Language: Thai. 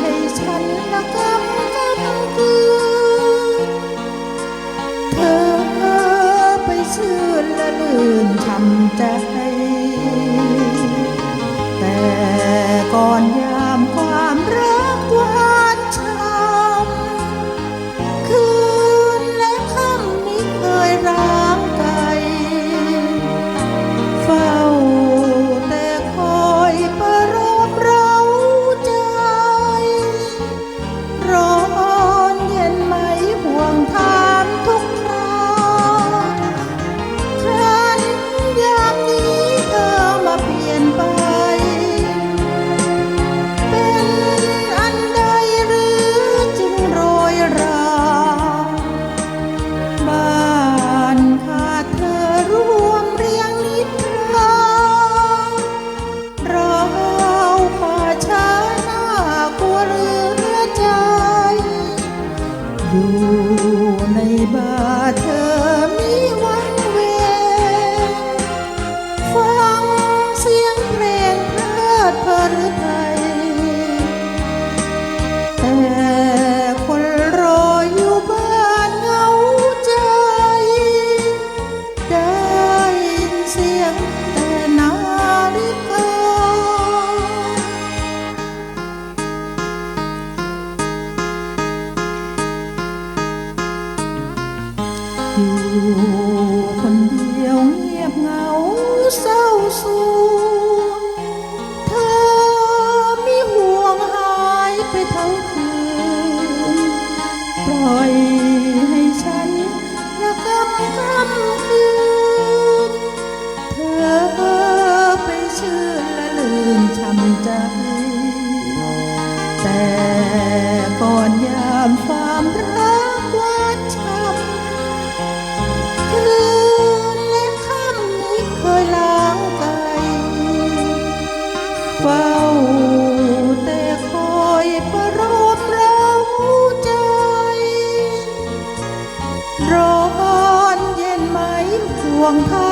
ให้ฉันละกำกับกืนเธอไปชื่นละลื่นทำใจ amar. อยู่คนเดียวเงียบเหงาเศร้าสูญเธอมีห่วงหายไปทั้งคืน ปล่อยให้ฉันระกำกำ วงเธอ